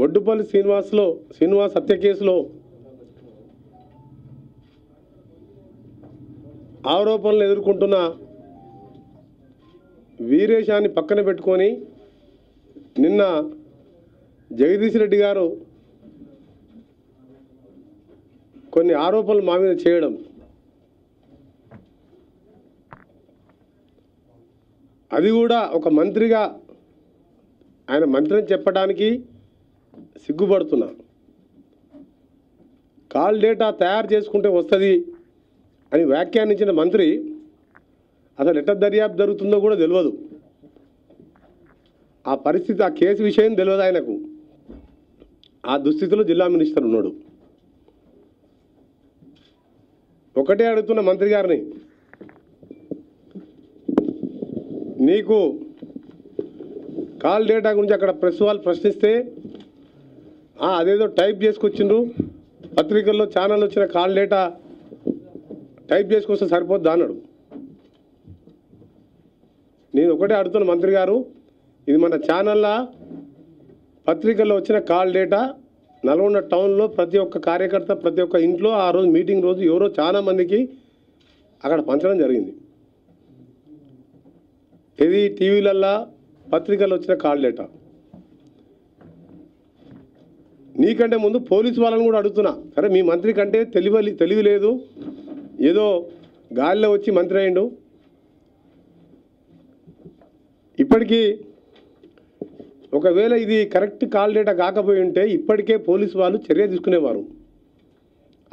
బొడ్డుపల్లి శ్రీనివాస్లో శ్రీనివాస్ హత్య కేసులో ఆరోపణలు ఎదుర్కొంటున్న వీరేశాన్ని పక్కన పెట్టుకొని నిన్న జగదీష్ రెడ్డి గారు కొన్ని ఆరోపణలు మా మీద చేయడం. అది కూడా ఒక మంత్రిగా ఆయన మంత్రిని చెప్పడానికి సిగ్గుపడుతున్నా. కాల్ డేటా తయారు చేసుకుంటే వస్తుంది అని వ్యాఖ్యానించిన మంత్రి అసలు ఎట్ట దర్యాప్తు జరుగుతుందో కూడా తెలియదు ఆ పరిస్థితి ఆ కేసు విషయం తెలియదు ఆయనకు. ఆ దుస్థితిలో జిల్లా మినిస్టర్ ఉన్నాడు. ఒకటే అడుగుతున్న మంత్రి గారిని నీకు కాల్ డేటా గురించి అక్కడ ప్రెస్ వాళ్ళు ప్రశ్నిస్తే అదేదో టైప్ చేసుకొచ్చిండ్రు. పత్రికల్లో ఛానల్ వచ్చిన కాల్ డేటా టైప్ చేసుకొస్తే సరిపోద్ది అన్నాడు. నేను ఒకటే అడుగుతున్న మంత్రి గారు ఇది మన ఛానల్లా పత్రికల్లో వచ్చిన కాల్ డేటా నల్గొండ టౌన్లో ప్రతి ఒక్క కార్యకర్త ప్రతి ఒక్క ఇంట్లో ఆ రోజు మీటింగ్ రోజు ఎవరో చాలా మందికి అక్కడ పంచడం జరిగింది. ఇది టీవీలల్లా పత్రికల్లో వచ్చిన కాల్ డేటా. నీకంటే ముందు పోలీసు వాళ్ళని కూడా అడుగుతున్నా. సరే మీ మంత్రి కంటే తెలివి తెలివి లేదు. ఏదో గాలిలో వచ్చి మంత్రి అయ్యిండు ఇప్పటికీ ఒకవేళ ఇది కరెక్ట్ కాల్ డేటా కాకపోయి ఉంటే ఇప్పటికే పోలీసు వాళ్ళు చర్య తీసుకునేవారు.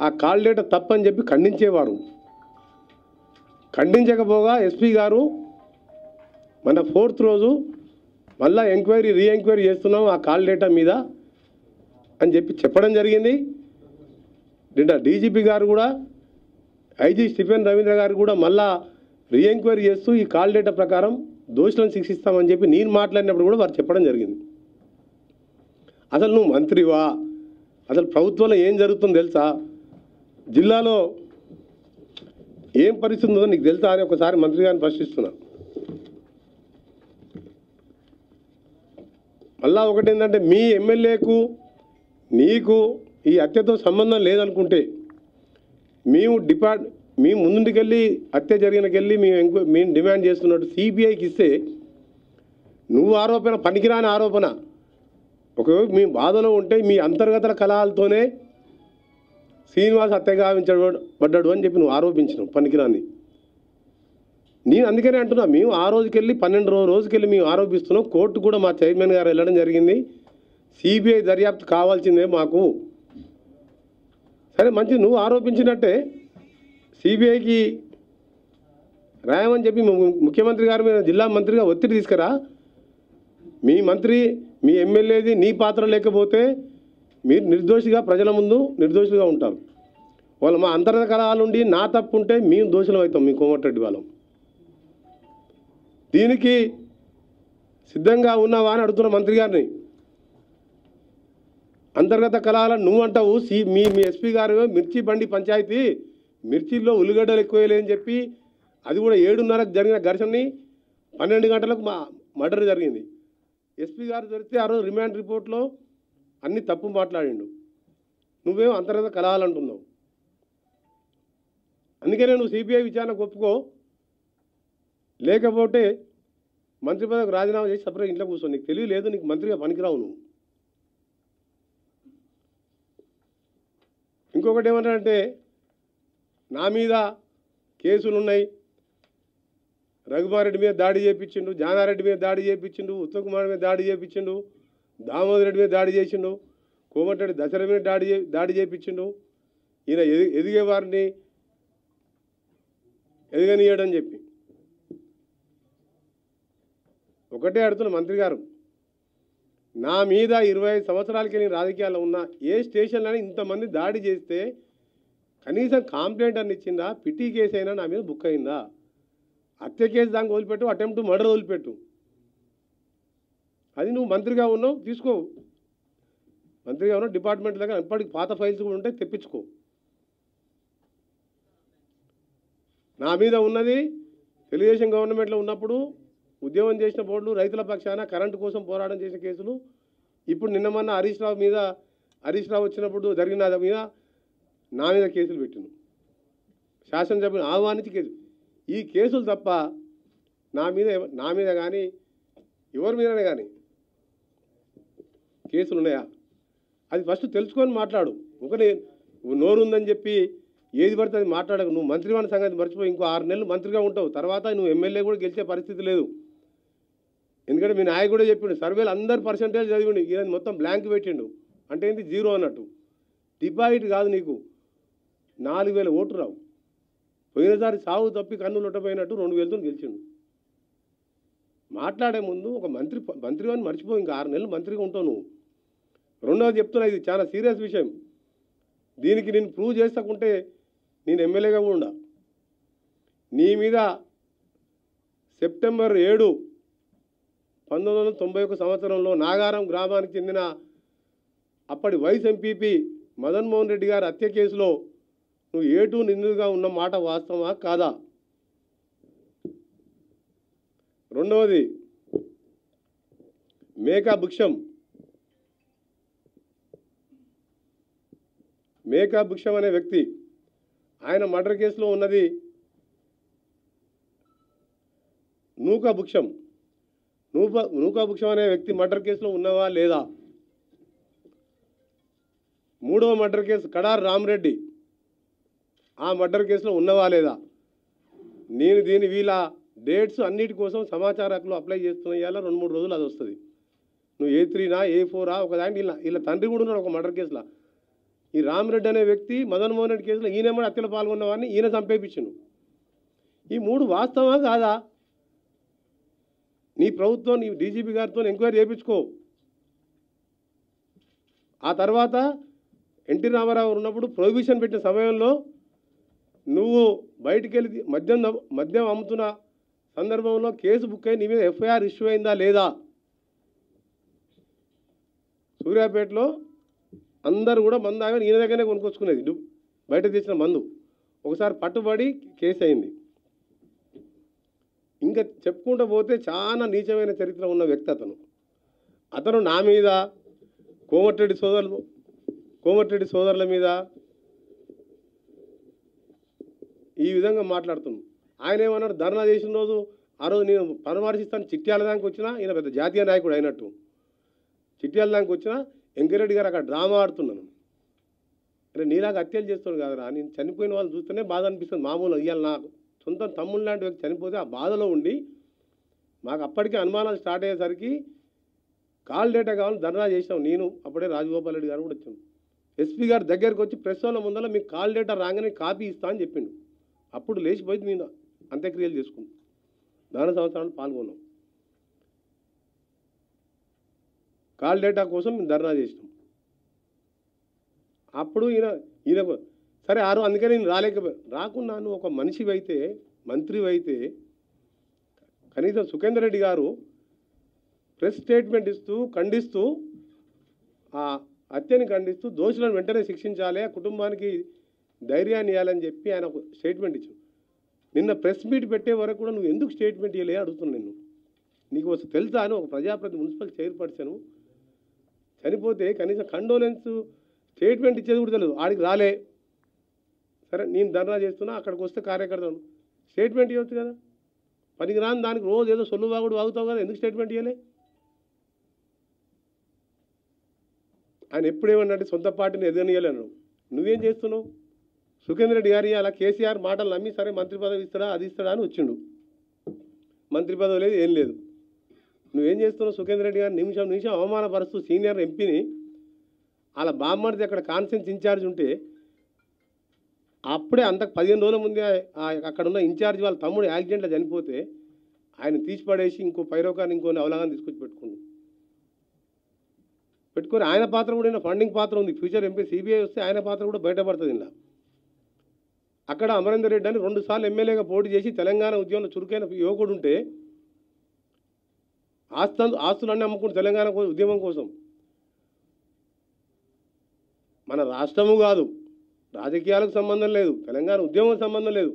ఆ కాల్ డేటా తప్పని చెప్పి ఖండించేవారు. ఖండించకపోగా ఎస్పీ గారు మన ఫోర్త్ రోజు మళ్ళీ ఎంక్వైరీ రీ ఎంక్వైరీ చేస్తున్నాం ఆ కాల్ డేటా మీద. అని చెప్పి చెప్పడం జరిగింది. నిన్న డీజీపీ గారు కూడా ఐజీ స్టిఫెన్ రవీంద్ర గారు కూడా మళ్ళా రీఎంక్వైరీ చేస్తూ ఈ కాల్ డేటా ప్రకారం దోషులను శిక్షిస్తామని చెప్పి నేను మాట్లాడినప్పుడు కూడా వారు చెప్పడం జరిగింది. అసలు నువ్వు మంత్రివా? అసలు ప్రభుత్వంలో ఏం జరుగుతుందో తెలుసా? జిల్లాలో ఏం పరిస్థితి ఉందో నీకు తెలుసా అని ఒకసారి మంత్రి గారిని ప్రశ్నిస్తున్నా. మళ్ళా ఒకటి ఏంటంటే మీ ఎమ్మెల్యేకు నీకు ఈ హత్యతో సంబంధం లేదనుకుంటే మేము డిపార్ట్ మేము ముందుకెళ్ళి హత్య జరిగినకెళ్ళి మేము మేము డిమాండ్ చేస్తున్నట్టు సిబిఐకి ఇస్తే నువ్వు ఆరోపణ పనికిరాని ఆరోపణ. ఒకవేళ మీ బాధలో ఉంటే మీ అంతర్గత కళాలతోనే శ్రీనివాస్ హత్య గావించబడ్డాడు అని చెప్పి నువ్వు ఆరోపించినావు పనికిరాని. నేను అందుకనే అంటున్నా మేము ఆ రోజుకెళ్ళి పన్నెండు రోజు రోజుకెళ్ళి మేము ఆరోపిస్తున్నాం కోర్టు కూడా మా చైర్మన్ గారు వెళ్ళడం జరిగింది. సిబిఐ దర్యాప్తు కావాల్సిందే మాకు. సరే మంచి నువ్వు ఆరోపించినట్టే సిబిఐకి రాయమని చెప్పి ము- ముఖ్యమంత్రి గారి మీద జిల్లా మంత్రిగా ఒత్తిడి తీసుకురా. మీ మంత్రి మీ ఎమ్మెల్యేది నీ పాత్ర లేకపోతే మీరు నిర్దోషిగా ప్రజల ముందు నిర్దోషిగా ఉంటారు. వాళ్ళు మా అంతర్గత కలహాలు ఉండి నా తప్పు ఉంటే మేము దోషులం అవుతాం మీ కోమటిరెడ్డి వాళ్ళం. దీనికి సిద్ధంగా ఉన్నావా అని అడుగుతున్న మంత్రి గారిని అంతర్గత కళాల నువ్వు అంటావు సి మీ మీ ఎస్పీ గారు మిర్చి బండి పంచాయతీ మిర్చిల్లో ఉల్లిగడ్డలు ఎక్కువేయలేని చెప్పి అది కూడా ఏడున్నరకు జరిగిన ఘర్షణని పన్నెండు గంటలకు మా మర్డర్ జరిగింది. ఎస్పీ గారు దొరికితే ఆ రోజు రిమాండ్ రిపోర్ట్లో అన్ని తప్పు మాట్లాడిండు. నువ్వేం అంతర్గత కలవాలంటున్నావు అందుకనే నువ్వు సిబిఐ విచారణకు ఒప్పుకో. లేకపోతే మంత్రి పదవికి రాజీనామా చేసి సపరేట్ ఇంట్లో కూర్చో. నీకు తెలివి లేదు నీకు మంత్రిగా పనికిరావు నువ్వు. ఇంకొకటి ఏమంటారంటే నా మీద కేసులు ఉన్నాయి రఘుమారెడ్డి మీద దాడి చేయించిండు జానారెడ్డి మీద దాడి చేయించిండు ఉత్తమ్ కుమార్ మీద దాడి చేయించిండు దామోదర్ రెడ్డి మీద దాడి చేసిండు కోమటిరెడ్డి దసరా మీద దాడి దాడి చేయించిండు ఈయన ఎది ఎదిగే వారిని ఎదగనీయడని చెప్పి. ఒకటే అడుగుతున్న మంత్రి గారు. నా మీద ఇరవై ఐదు సంవత్సరాలకి నేను రాజకీయాల్లో ఉన్నా ఏ స్టేషన్లోనే ఇంతమంది దాడి చేస్తే కనీసం కంప్లైంట్ అని ఇచ్చిందా? పిటి కేసు అయినా నా మీద బుక్ అయిందా? హత్య కేసు దానికి వదిలిపెట్టు అటెంప్ట్ మర్డర్ వదిలిపెట్టు. అది నువ్వు మంత్రిగా ఉన్నావు తీసుకో. మంత్రిగా ఉన్నావు డిపార్ట్మెంట్ దగ్గర ఇప్పటికి పాత ఫైల్స్ కూడా ఉంటే తెప్పించుకో. నా మీద ఉన్నది తెలుగుదేశం గవర్నమెంట్లో ఉన్నప్పుడు ఉద్యోగం చేసిన బోర్డులు రైతుల పక్షాన కరెంటు కోసం పోరాటం చేసిన కేసులు. ఇప్పుడు నిన్న మొన్న హరీష్ రావు మీద హరీష్ రావు వచ్చినప్పుడు జరిగిన మీద నా మీద కేసులు పెట్టిను శాసనసభ్యుని ఆహ్వానించి కేసు. ఈ కేసులు తప్ప నా మీద నా మీద కానీ ఎవరి మీదనే కానీ కేసులు ఉన్నాయా? అది ఫస్ట్ తెలుసుకొని మాట్లాడు. ఒకటి నోరు ఉందని చెప్పి ఏది పడితే అది మాట్లాడకు. నువ్వు మంత్రివాని సంగతి మర్చిపోయి ఇంకో ఆరు నెలలు మంత్రిగా ఉంటావు. తర్వాత నువ్వు ఎమ్మెల్యే కూడా గెలిచే పరిస్థితి లేదు. ఎందుకంటే మీ నాయకుడు కూడా చెప్పిండు సర్వేలు అందరు పర్సంటేజ్ చదివిండు ఈయన మొత్తం బ్లాంక్ పెట్టిండు. అంటే ఏంటి జీరో అన్నట్టు. డిపాజిట్ కాదు నీకు. నాలుగు వేల ఓటు రావు. పోయినసారి సాగు తప్పి కన్నులు లొట్టపోయినట్టు రెండు వేలతో గెలిచిండు. మాట్లాడే ముందు ఒక మంత్రి మంత్రి అని మర్చిపో ఇంకా ఆరు నెలలు మంత్రిగా ఉంటావు నువ్వు. రెండవది చెప్తున్నా ఇది చాలా సీరియస్ విషయం. దీనికి నేను ప్రూవ్ చేస్తకుంటే నేను ఎమ్మెల్యేగా కూడా ఉండా. నీ మీద సెప్టెంబర్ ఏడు పంతొమ్మిది వందల తొంభై ఒక సంవత్సరంలో నాగారం గ్రామానికి చెందిన అప్పటి వైస్ ఎంపీపీ మదన్మోహన్ రెడ్డి గారి హత్య కేసులో నువ్వు ఏటూ నిందుగా ఉన్న మాట వాస్తవమా? కాదా? రెండవది మేకా భుక్షం. మేకా భుక్షం అనే వ్యక్తి ఆయన మర్డర్ కేసులో ఉన్నది నూకా భుక్షం. నూప నూకాభుక్షం అనే వ్యక్తి మర్డర్ కేసులో ఉన్నవా లేదా? మూడవ మర్డర్ కేసు కడార్ రామరెడ్డి. ఆ మర్డర్ కేసులో ఉన్నవా లేదా? నేను దీని వీళ్ళ డేట్స్ అన్నిటి కోసం సమాచార హక్కులు అప్లై చేస్తున్న ఇవాళ రెండు మూడు రోజులు అది వస్తుంది. నువ్వు ఏ త్రీనా ఏ ఫోరా ఒక దాంట్లో వీళ్ళ వీళ్ళ తండ్రి కూడా ఉన్నాడు ఒక మర్డర్ కేసులో. ఈ రామరెడ్డి అనే వ్యక్తి మదన్ మోహన్ రెడ్డి కేసులో ఈయన కూడా హత్యలో పాల్గొన్నవాడిని ఈయన చంపేపించిండు. ఈ మూడు వాస్తవా కాదా? నీ ప్రభుత్వం నీ డీజీపీ గారితో ఎంక్వైరీ చేయించుకో. ఆ తర్వాత ఎన్టీ రామారావు ఉన్నప్పుడు ప్రొహిబిషన్ పెట్టిన సమయంలో నువ్వు బయటికి వెళ్ళి మద్యం మద్యం అమ్ముతున్న సందర్భంలో కేసు బుక్ అయి నీ మీద ఎఫ్ఐఆర్ ఇష్యూ అయిందా లేదా? సూర్యాపేటలో అందరూ కూడా మందు ఆగా ఈయన దగ్గరనే కొనుక్కొచ్చుకునేది బయట తెచ్చిన మందు. ఒకసారి పట్టుబడి కేసు అయింది. ఇంకా చెప్పుకుంటూ పోతే చాలా నీచమైన చరిత్ర ఉన్న వ్యక్తి అతను. అతను నా మీద కోమటిరెడ్డి సోదరులు కోమటిరెడ్డి సోదరుల మీద ఈ విధంగా మాట్లాడుతున్నాను ఆయన ఏమన్నాడు? ధర్నా చేసిన రోజు ఆ రోజు నేను పరామర్శిస్తాను చిట్యాల దానికి వచ్చినా ఈయన పెద్ద జాతీయ నాయకుడు అయినట్టు. చిట్యాల దానికి వచ్చినా వెంకరెడ్డి గారు అక్కడ డ్రామా ఆడుతున్నాను అరే నీలాగా హత్యలు చేస్తాను కదరా. నేను చనిపోయిన వాళ్ళు చూస్తేనే బాధ అనిపిస్తుంది మామూలు ఇవ్వాలి నాకు. సొంత తమ్ముడు లాంటి వ్యక్తి చనిపోతే ఆ బాధలో ఉండి మాకు అప్పటికే అనుమానాలు స్టార్ట్ అయ్యేసరికి కాల్ డేటా కావాలని ధర్నా చేసినాం నేను. అప్పుడే రాజగోపాల్ రెడ్డి గారు కూడా వచ్చాను ఎస్పీ గారి దగ్గరికి వచ్చి ప్రెస్ వాళ్ళ ముందర మీకు కాల్ డేటా రాగానే కాపీ ఇస్తా అని చెప్పిండు. అప్పుడు లేచిపోయి మీద అంత్యక్రియలు చేసుకున్నాం దాని సంవత్సరాలు పాల్గొన్నాం. కాల్ డేటా కోసం మేము ధర్నా చేసినాం. అప్పుడు ఈయన ఈయన సరే ఆరు అందుకే నేను రాలేక రాకున్నాను ఒక మనిషి అయితే మంత్రివి అయితే కనీసం సుఖేందర్ రెడ్డి గారు ప్రెస్ స్టేట్మెంట్ ఇస్తూ ఖండిస్తూ ఆ హత్యని ఖండిస్తూ దోషులను వెంటనే శిక్షించాలి కుటుంబానికి ధైర్యాన్ని ఇవ్వాలని చెప్పి ఆయన ఒక స్టేట్మెంట్ ఇచ్చు నిన్న ప్రెస్ మీట్ పెట్టే వరకు కూడా నువ్వు ఎందుకు స్టేట్మెంట్ ఇవ్వలే అడుగుతున్నాను నిన్ను. నీకు వస్తు తెలుసా అని ఒక ప్రజాప్రతి మున్సిపల్ చైర్పర్సన్. చనిపోతే కనీసం కండోలెన్స్ స్టేట్మెంట్ ఇచ్చేది కూడా తెలియదు. ఆడికి రాలే. సరే నేను ధర్నా చేస్తున్నా అక్కడికి వస్తే కార్యకర్తను స్టేట్మెంట్ ఇవ్వచ్చు కదా? పనికి రాని దానికి రోజు ఏదో సొల్లు వాగుడు వాగుతావు కదా ఎందుకు స్టేట్మెంట్ ఇవ్వలే ఆయన ఎప్పుడేమన్నాడు సొంత పార్టీని ఎదగనియలేను నువ్వేం. చేస్తున్నావు? సుఖేంద్ర రెడ్డి గారి అలా కేసీఆర్ మాటలు నమ్మి సరే మంత్రి పదవి ఇస్తాడా అది ఇస్తాడా? అని వచ్చిండు. మంత్రి పదవి లేదు ఏం లేదు. నువ్వేం చేస్తున్నావు సుఖేంద్ర రెడ్డి గారు? నిమిషం నిమిషం అవమానపరుస్తూ సీనియర్ ఎంపీని అలా బామ్మర్ది అక్కడ కాన్ఫరెన్స్ ఇన్ఛార్జ్ ఉంటే అప్పుడే అంత పదిహేను రోజుల ముందే అక్కడ ఉన్న ఇన్ఛార్జ్ వాళ్ళ తమ్ముడు యాక్సిడెంట్లో చనిపోతే ఆయన తీసిపడేసి ఇంకో పైరోకాన్ని ఇంకోని అవలాగాన్ని తీసుకొచ్చి పెట్టుకుండు పెట్టుకొని ఆయన పాత్ర కూడా ఫండింగ్ పాత్ర ఉంది. ఫ్యూచర్ ఎంపీ సిబిఐ వస్తే ఆయన పాత్ర కూడా బయటపడుతుంది ఇలా. అక్కడ అమరేందర్ రెడ్డి అని రెండు సార్లు ఎమ్మెల్యేగా పోటీ చేసి తెలంగాణ ఉద్యమంలో చురుకైన యువకుడు ఉంటే ఆస్తులు ఆస్తులన్నీ అమ్ముకుంటూ తెలంగాణ ఉద్యమం కోసం. మన రాష్ట్రము కాదు రాజకీయాలకు సంబంధం లేదు తెలంగాణ ఉద్యమం సంబంధం లేదు.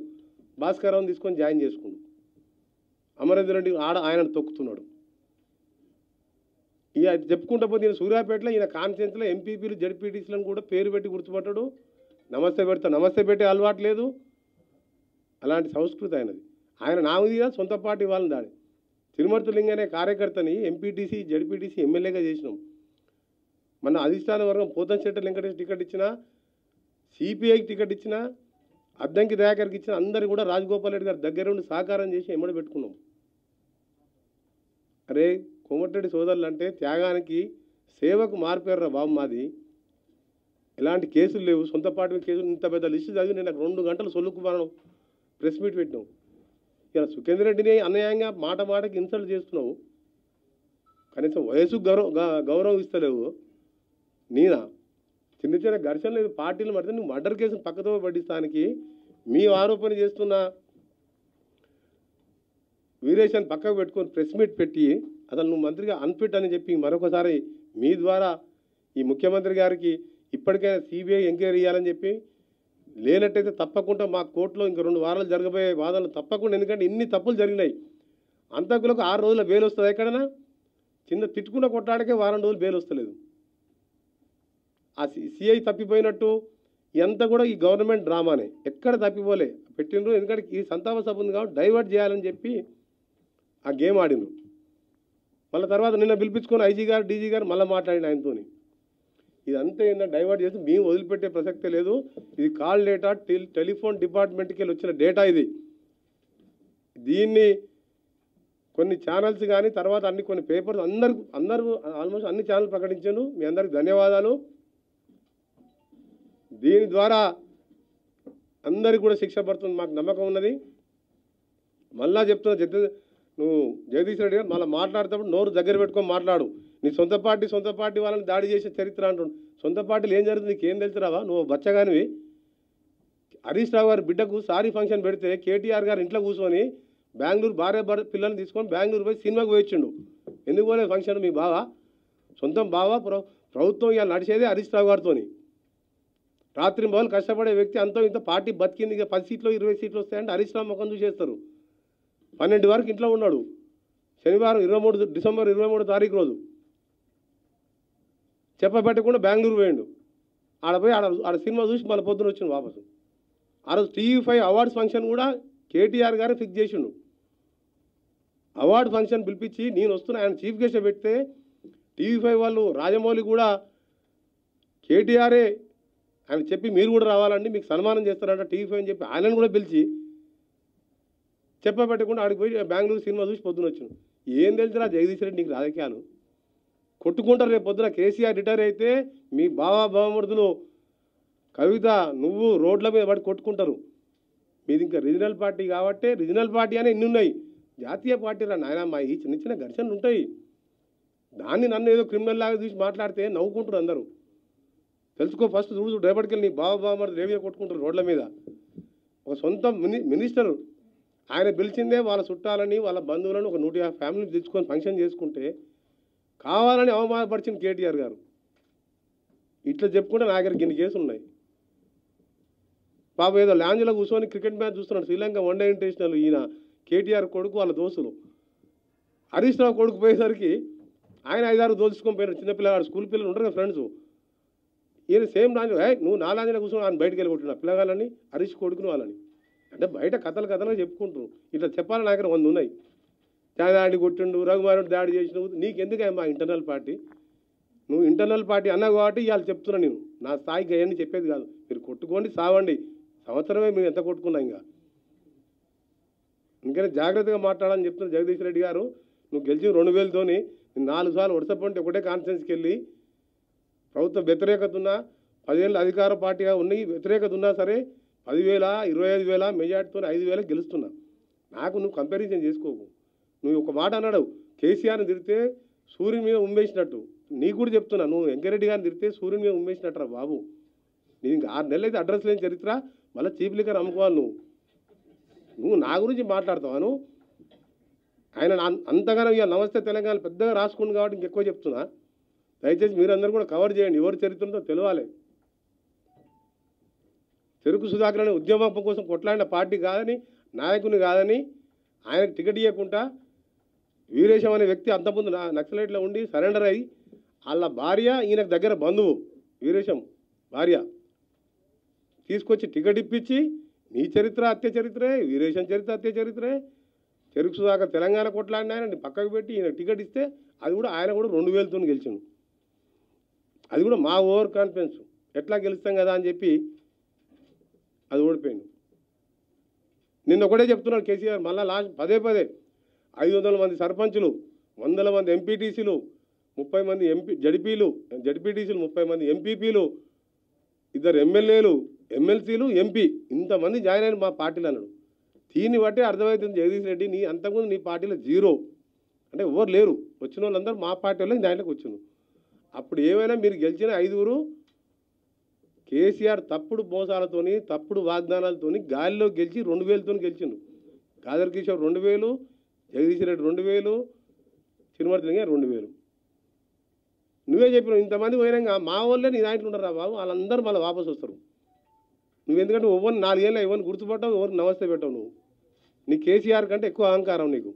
భాస్కరరావుని తీసుకొని జాయిన్ చేసుకుండు. అమరేందర్ రెడ్డి ఆడ ఆయన తొక్కుతున్నాడు. ఇక చెప్పుకుంటా పోతే ఈయన సూర్యాపేటలో ఈయన కాన్ఫరెన్స్లో ఎంపీపీలు జడ్పీటీసీలను కూడా పేరు పెట్టి గుర్తుపట్టాడు. నమస్తే పెడతా నమస్తే పెట్టే అలవాటు లేదు. అలాంటి సంస్కృతి ఆయనది. ఆయన నామదిగా సొంత పార్టీ వాళ్ళని దాడి తిరుమర్తులింగనే కార్యకర్తని ఎంపీటీసీ జడ్పీటీసీ ఎమ్మెల్యేగా చేసినాం. మన అధిష్టాన వర్గం పోతం చెట్ట వెంకటేష్ టికెట్ ఇచ్చినా సిపిఐకి టికెట్ ఇచ్చిన అద్దంకి దయాకర్కి ఇచ్చిన అందరు కూడా రాజగోపాల్ రెడ్డి గారి దగ్గర ఉండి సహకారం చేసి ఎమ్మడి పెట్టుకున్నాం. అరే కోమటిరెడ్డి సోదరులు అంటే త్యాగానికి సేవకు మారిపోయారు బాబు మాది. ఎలాంటి కేసులు లేవు. సొంత పార్టీ కేసులు ఇంత పెద్ద లిస్టు చదివి నేను నాకు రెండు గంటలు సొల్లుకు మనం ప్రెస్ మీట్ పెట్టినాం. ఇలా సుఖేందర్ రెడ్డిని అన్యాయంగా మాట మాటకి ఇన్సల్ట్ చేస్తున్నావు. కనీసం వయసు గౌరవ గౌరవం ఇస్తలేవు. నేనా? చిన్న చిన్న ఘర్షణ లేదు. పార్టీలు పడితే నువ్వు మర్డర్ కేసును పక్కతో పట్టిస్తానికి మీ ఆరోపణ చేస్తున్న వీరేషన్ పక్కకు పెట్టుకొని ప్రెస్ మీట్ పెట్టి అసలు నువ్వు మంత్రిగా అన్ఫిట్ అని చెప్పి మరొకసారి మీ ద్వారా ఈ ముఖ్యమంత్రి గారికి ఇప్పటికైనా సిబిఐ ఎంక్వైరీ చేయాలని చెప్పి లేనట్టయితే తప్పకుండా మా కోర్టులో ఇంక రెండు వారాలు జరగబోయే వాదనలు తప్పకుండా. ఎందుకంటే ఇన్ని తప్పులు జరిగినాయి. అంతకులకు ఆరు రోజుల బెయిల్ వస్తుంది ఎక్కడైనా? చిన్న తిట్టుకున్న కొట్టాడకే వారం రోజులు బెయిల్ వస్తలేదు. ఆ సిఐ తప్పిపోయినట్టు ఎంత కూడా ఈ గవర్నమెంట్ డ్రామానే. ఎక్కడ తప్పిపోలే. పెట్టిండ్రు. ఎందుకంటే ఈ సంతాప సభ ఉంది కాబట్టి డైవర్ట్ చేయాలని చెప్పి ఆ గేమ్ ఆడిండ్రు. మళ్ళీ తర్వాత నిన్న పిలిపించుకొని ఐజీ గారు డీజీ గారు మళ్ళీ మాట్లాడిన ఆయనతోని. ఇదంతా ఏంటంటే డైవర్ట్ చేసి మేము వదిలిపెట్టే ప్రసక్తే లేదు. ఇది కాల్ డేటా టెలిఫోన్ డిపార్ట్మెంట్కి వెళ్ళి వచ్చిన డేటా ఇది. దీన్ని కొన్ని ఛానల్స్ కానీ తర్వాత అన్ని కొన్ని పేపర్స్ అందరు అందరూ ఆల్మోస్ట్ అన్ని ఛానల్ ప్రకటించాను మీ అందరికి ధన్యవాదాలు. దీని ద్వారా అందరికి కూడా శిక్ష పడుతుంది. మాకు నమ్మకం ఉన్నది. మళ్ళా చెప్తున్నా జగ నువ్వు జగదీష్ రెడ్డి గారు మళ్ళీ మాట్లాడేటప్పుడు నోరు దగ్గర పెట్టుకొని మాట్లాడు. నీ సొంత పార్టీ సొంత పార్టీ వాళ్ళని దాడి చేసే చరిత్ర అంటుండు. సొంత పార్టీలు ఏం జరుగుతుంది? నీకేం తెలుసురావా నువ్వు బచ్చగానివి. హరీష్ రావు గారి బిడ్డకు సారీ ఫంక్షన్ పెడితే కేటీఆర్ గారు ఇంట్లో కూర్చొని బెంగళూరు భార్య పిల్లల్ని తీసుకొని బెంగళూరు పోయి సినిమాకి పోయించిండు ఎందుకు పోలేదు ఫంక్షన్ మీ బావ? సొంతం బావ ప్ర ప్రభుత్వం ఇవాళ నడిచేదే హరీష్ రావు గారితోని. రాత్రి మొదలు కష్టపడే వ్యక్తి అంతో ఇంత పార్టీ బతికింది ఇక పది సీట్లు ఇరవై సీట్లు వస్తాయంటే హరీష్ రావు ముఖం చూసేస్తారు పన్నెండు వరకు ఇంట్లో ఉన్నాడు. శనివారం ఇరవై మూడు డిసెంబర్ ఇరవై మూడు తారీఖు రోజు. చెప్పబెట్టకుండా బెంగళూరు పోయిండు. ఆడ పోయి ఆడ ఆడ సినిమా చూసి మళ్ళీ పొద్దున వచ్చిండు వాపసు. ఆ రోజు టీవీ ఫైవ్ అవార్డ్స్ ఫంక్షన్ కూడా కేటీఆర్ గారు ఫిక్స్ చేసిండు. అవార్డు ఫంక్షన్ పిలిపించి నేను వస్తున్నా ఆయన చీఫ్ గెస్ట్ పెడితే టీవీ ఫైవ్ వాళ్ళు రాజమౌళి కూడా కేటీఆరే ఆయన చెప్పి మీరు కూడా రావాలండి మీకు సన్మానం చేస్తారంట టీవీ ఫైవ్ అని చెప్పి ఆయనను కూడా పిలిచి చెప్పబెట్టకుండా ఆడికి పోయి బెంగళూరు సినిమా చూసి పొద్దున వచ్చాను. ఏం తెలుసురా జగదీష్ రెడ్డి నీకు రాజకీయాలు. కొట్టుకుంటారు రేపు పొద్దున కేసీఆర్ రిటైర్ అయితే మీ బావా బావమరుదులు కవిత నువ్వు రోడ్ల మీద పడి కొట్టుకుంటారు. మీది ఇంకా రీజనల్ పార్టీ కాబట్టి రీజనల్ పార్టీ అని ఎన్ని ఉన్నాయి. జాతీయ పార్టీ రా నాయన మా ఈ చిన్న చిన్న ఘర్షణలు ఉంటాయి. దాన్ని నన్ను ఏదో క్రిమినల్ లాగా చూసి మాట్లాడితే నవ్వుకుంటారు అందరూ. తెలుసుకో ఫస్ట్ చూడు రేపటికి వెళ్ళి నీ బావ మరి రేవిగా కొట్టుకుంటారు రోడ్ల మీద. ఒక సొంత మిని మినిస్టర్ ఆయన పిలిచిందే వాళ్ళ చుట్టాలని వాళ్ళ బంధువులను ఒక నూట యాభై ఫ్యామిలీని తెచ్చుకొని ఫంక్షన్ చేసుకుంటే కావాలని అవమానపరిచిన కేటీఆర్ గారు. ఇట్లా చెప్పుకుంటే నా దగ్గర ఇన్ని కేసులు ఉన్నాయి. పాపం ఏదో లాంజ్లో కూర్చొని క్రికెట్ మ్యాచ్ చూస్తున్నాడు. శ్రీలంక వన్డే ఇంటర్నేషనల్ ఈయన కేటీఆర్ కొడుకు వాళ్ళ దోస్తులు. హరీష్ రావు కొడుకు పోయేసరికి ఆయన ఐదారు దోచుకొని పోయినారు. చిన్నపిల్లగాడు స్కూల్ పిల్లలు ఉంటారు కదా ఫ్రెండ్స్. ఈయన సేమ్ లాంజ్ నువ్వు నా లాంజ్లో కూర్చొని ఆయన బయటకు వెళ్ళి కొట్టిన పిల్లగాళ్ళని హరీష్ కొడుకుని వాళ్ళని. అంటే బయట కథలు కథలు చెప్పుకుంటున్నారు ఇట్లా చెప్పాలని నా దగ్గర వంద ఉన్నాయి. దాడి కొట్టిండు రఘుమారుడు దాడి చేసినావు నీకెందుకు మా ఇంటర్నల్ పార్టీ? నువ్వు ఇంటర్నల్ పార్టీ అన్నావు కాబట్టి ఇవాళ చెప్తున్నా నేను. నా స్థాయికి అయ్యని చెప్పేది కాదు. మీరు కొట్టుకోండి సావండి. సంవత్సరమే మేము ఎంత కొట్టుకున్నాం ఇంకా? ఇంకా జాగ్రత్తగా మాట్లాడాలని చెప్తున్నా జగదీష్ రెడ్డి గారు నువ్వు గెలిచి రెండు వేలతోని నాలుగు సార్లు వరుసపంటే ఒకటే కాన్ఫరెన్స్కి వెళ్ళి ప్రభుత్వ వ్యతిరేకత ఉన్నా పదివేల అధికార పార్టీగా ఉన్నాయి వ్యతిరేకత ఉన్నా సరే పదివేల ఇరవై ఐదు వేల మెజార్టీతో ఐదు వేల గెలుస్తున్నా. నాకు నువ్వు కంపారిజన్ చేసుకోకు. నువ్వు ఒక మాట అన్నాడు కేసీఆర్ని తిడితే సూర్యుని మీద ఉమ్మేసినట్టు. నీకు కూడా చెప్తున్నా నువ్వు వెంకరెడ్డి గారిని తిడితే సూర్యుని మీద ఉమ్మేసినట్టురా బాబు. నేను ఇంకా ఆరు నెలలు అయితే అడ్రస్ లేని చరిత్ర మళ్ళీ చీప్ లిక్కర్ అమ్ముకోవాలి నువ్వు. నువ్వు నా గురించి మాట్లాడతావాను ఆయన అంతగానో ఇవాళ నమస్తే తెలంగాణ పెద్దగా రాసుకుంది కాబట్టి ఇంకెక్కువ చెప్తున్నా. దయచేసి మీరందరూ కూడా కవర్ చేయండి. ఎవరి చరిత్ర ఉందో తెలియాలి చెరుకు సుధాకర్ అనే ఉద్యమం కోసం కొట్లాడిన పార్టీ కాదని నాయకుని కాదని ఆయనకు టికెట్ ఇవ్వకుండా వీరేశం అనే వ్యక్తి అంతకుముందు నక్సలైట్లో ఉండి సరెండర్ అయ్యి వాళ్ళ భార్య ఈయనకు దగ్గర బంధువు వీరేశం భార్య తీసుకొచ్చి టికెట్ ఇప్పించి నీ చరిత్ర హత్య చరిత్రే వీరేశం చరిత్ర హత్య చరిత్రే. చెరుకు సుధాకర్ తెలంగాణ కొట్లాడిన ఆయన పక్కకు పెట్టి ఈయన టికెట్ ఇస్తే అది కూడా ఆయన కూడా రెండు వేలతో గెలిచిండు. అది కూడా మా ఓవర్ కాన్ఫిడెన్స్. ఎట్లా గెలుస్తాం కదా అని చెప్పి అది ఓడిపోయింది నిన్న ఒకటే చెప్తున్నాడు కేసీఆర్ మళ్ళీ లాస్ట్ పదే పదే ఐదు వందల మంది సర్పంచులు వందల మంది ఎంపీటీసీలు ముప్పై మంది ఎంపీ జడిపీలు జడిపీటీసీలు ముప్పై మంది ఎంపీపీలు ఇద్దరు ఎమ్మెల్యేలు ఎమ్మెల్సీలు ఎంపీ ఇంతమంది జాయిన్ అయిన మా పార్టీలు అన్నాడు. దీన్ని బట్టి అర్థమవుతుంది జగదీష్ రెడ్డి నీ అంతకుముందు నీ పార్టీలో జీరో. అంటే ఎవరు లేరు. వచ్చిన వాళ్ళందరూ మా పార్టీ వాళ్ళు దాంట్లోకి వచ్చిండు అప్పుడు ఏమైనా మీరు గెలిచిన ఐదుగురు? కేసీఆర్ తప్పుడు మోసాలతోని తప్పుడు వాగ్దానాలతోని గాలిలో గెలిచి రెండు వేలతో గెలిచిండు. కాదర్ కిషోర్ రెండు వేలు జగదీష్ రెడ్డి రెండు వేలు చిరుమర్తి రెండు వేలు. నువ్వే చెప్పినావు ఇంతమంది పోయినాక మా వాళ్ళే నీ దాంట్లో ఉన్నారా బాబు? వాళ్ళందరూ మళ్ళీ వాపసు వస్తారు. నువ్వు ఎందుకంటే ఎవరిని నాలుగేళ్ళు ఎవరిని గుర్తుపట్టావు ఎవరికి నమస్తే పెట్టావు నువ్వు? నీ కేసీఆర్ కంటే ఎక్కువ అహంకారం నీకు.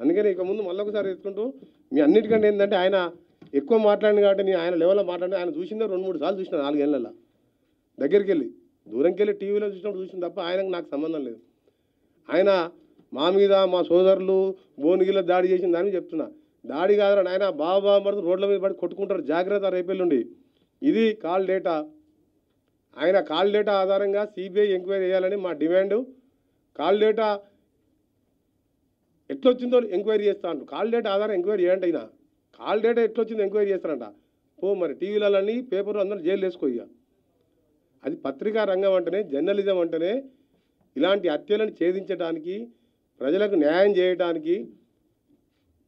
అందుకని ఇక ముందు మళ్ళీ ఒకసారి ఎత్తుకుంటూ మీ అన్నిటికంటే ఏంటంటే ఆయన ఎక్కువ మాట్లాడింది కాబట్టి నేను ఆయన లెవెల్లో మాట్లాడిన ఆయన చూసిందే రెండు మూడు సార్లు చూసిన నాలుగేళ్ళ దగ్గరికి వెళ్ళి దూరంకి వెళ్ళి టీవీలో చూసినప్పుడు చూసిన తప్ప ఆయనకు నాకు సంబంధం లేదు. ఆయన మా మీద మా సోదరులు భువనగిరిలో దాడి చేసిన దాన్ని చెప్తున్నా. దాడి కాదని ఆయన బాబా మరుదు రోడ్ల మీద పడి కొట్టుకుంటారు. జాగ్రత్త రేపెళ్ళుండి ఇది కాల్ డేటా. ఆయన కాల్ డేటా ఆధారంగా సిబిఐ ఎంక్వైరీ చేయాలని మా డిమాండ్. కాల్ డేటా ఎట్లొచ్చిందో ఎంక్వైరీ చేస్తా అంటారు. కాల్ డేటా ఆధారం ఎంక్వైరీ చేయండి అయినా కాల్ డేటా ఎట్లొచ్చింది ఎంక్వైరీ చేస్తారంట. పో మరి టీవీలన్నీ పేపర్లు అందరూ జైలు వేసుకో ఇక అది పత్రికా రంగం అంటేనే జర్నలిజం అంటేనే ఇలాంటి హత్యలను ఛేదించడానికి ప్రజలకు న్యాయం చేయడానికి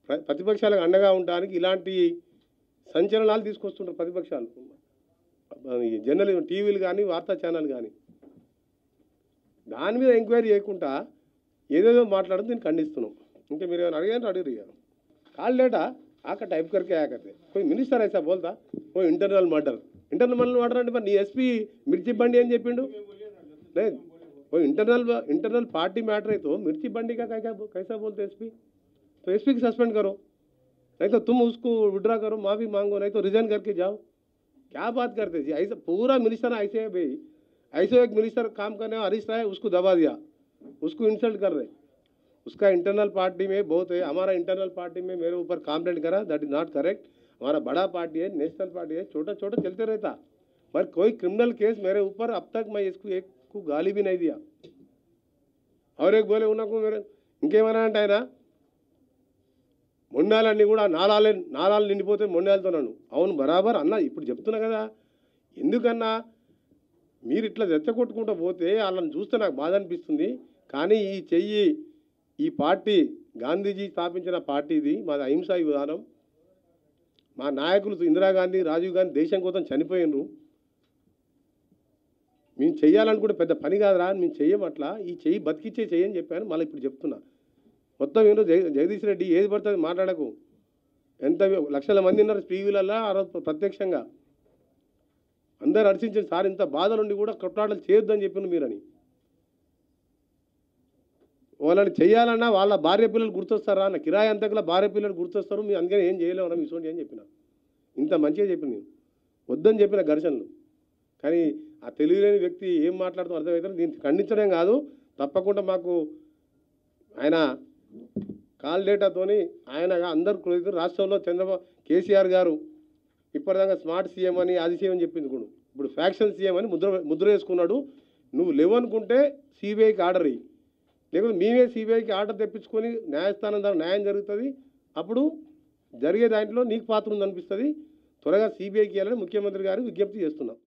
ప్ర- ప్రతిపక్షాలకు అండగా ఉండడానికి ఇలాంటి సంచలనాలు తీసుకొస్తుంటారు ప్రతిపక్షాలు. జర్నలిజం టీవీలు కానీ వార్తా ఛానల్ కానీ దాని మీద ఎంక్వైరీ చేయకుండా ఏదేదో మాట్లాడడం దీన్ని ఖండిస్తున్నాం. ఇంకా మీరు ఏమైనా అడిగారు? అడిగారు ఇక డేటా ఆక टाइप करके आया करते। कोई मिनिस्टर ऐसा बोलता, कोई इंटरनल मर्डर इंटरनल मर्डर మరి నీ ఎస్పీ मिर्ची बंडी అని చెప్పిండు नहीं वो इंटरनल इंटरनल पार्टी मैटर है तो मिर्ची बंडी का कैसा कैसा बोलते एस पी तो एस पी की सस्पेंड करो। नहीं तो तुम उसको विड्रा करो, माफ़ी मांगो, नहीं तो रिजाइन करके जाओ। क्या बात करते जी? ऐसा पूरा मिनिस्टर ऐसे है भाई। ऐसे एक मिनिस्टर काम करने हरीश राय उसको दबा दिया। उसको इंसल्ट कर रहे उसका इंटरनल पार्टी में बहुत है हमारा इंटरनल पार्टी में मेरे ऊपर कंप्लेंट करा दैट इज नॉट करेक्ट हमारा बड़ा पार्टी है नेशनल पार्टी है छोटा छोटा चलते रहता पर कोई क्रिमिनल केस मेरे ऊपर अब तक मैं इसको एक को गाली भी नहीं दिया और एक बोले उनको मेरे ఇంకేమైనా అంటే ఆయన మొండాలన్నీ కూడా నాలాలే నాలాలు నిండిపోతే మొండాలతోనాను అవును బరాబర్ అన్న ఇప్పుడు చెప్తున్నా కదా ఎందుకన్నా మీరు ఇట్లా రెచ్చగొట్టుకుంటూ పోతే వాళ్ళని చూస్తే నాకు బాధ అనిపిస్తుంది కానీ ఈ చెయ్యి ఈ పార్టీ గాంధీజీ స్థాపించిన పార్టీ ఇది మాది అహింసా విధానం. మా నాయకులు ఇందిరాగాంధీ రాజీవ్ గాంధీ దేశం కోసం చనిపోయినరు. మేము చెయ్యాలనుకుంటే పెద్ద పని కాదురా మేము చెయ్యమట్లా ఈ చెయ్యి బతికిచ్చే చెయ్యని చెప్పాను మళ్ళీ ఇప్పుడు చెప్తున్నా. మొత్తం ఏంటో జగ జగదీష్ రెడ్డి ఏది పడుతుంది మాట్లాడకు. ఎంత లక్షల మంది ఉన్నారు టీవీలలో ఆ రోజు ప్రత్యక్షంగా. అందరు అర్చించిన సార్ ఇంత బాధలుండి కూడా కొట్లాటలు చేయొద్దని చెప్పిన మీరని. వాళ్ళని చేయాలన్నా వాళ్ళ భార్య పిల్లలు గుర్తొస్తారా అన్న కిరాయి అంతకుల భార్య పిల్లలు గుర్తొస్తారు. మీరు అందుకని ఏం చేయలేమన్నా మీ సోటి అని చెప్పిన. ఇంత మంచిగా చెప్పిన నేను. వద్దని చెప్పిన ఘర్షణలు. కానీ ఆ తెలియలేని వ్యక్తి ఏం మాట్లాడుతూ అర్థమవుతారు దీన్ని ఖండించడం కాదు. తప్పకుండా మాకు ఆయన కాల్ డేటాతోని ఆయన అందరు కృతజ్ఞతలు. రాష్ట్రంలో చంద్రబాబు కేసీఆర్ గారు ఇప్పటిదాకా స్మార్ట్ సీఎం అని అది సీఎం అని చెప్పింది కూడా. ఇప్పుడు ఫ్యాక్షన్ సీఎం అని ముద్ర ముద్ర వేసుకున్నాడు. నువ్వు లేవనుకుంటే సిబిఐకి ఆర్డర్ ఇయ్యి. లేకపోతే మేమే సిబిఐకి ఆర్డర్ తెప్పించుకొని న్యాయస్థానం ద్వారా న్యాయం జరుగుతుంది. అప్పుడు జరిగే దాంట్లో నీకు పాత్ర ఉందనిపిస్తుంది. త్వరగా సిబిఐకి వెళ్ళాలని ముఖ్యమంత్రి గారు విజ్ఞప్తి చేస్తున్నాం.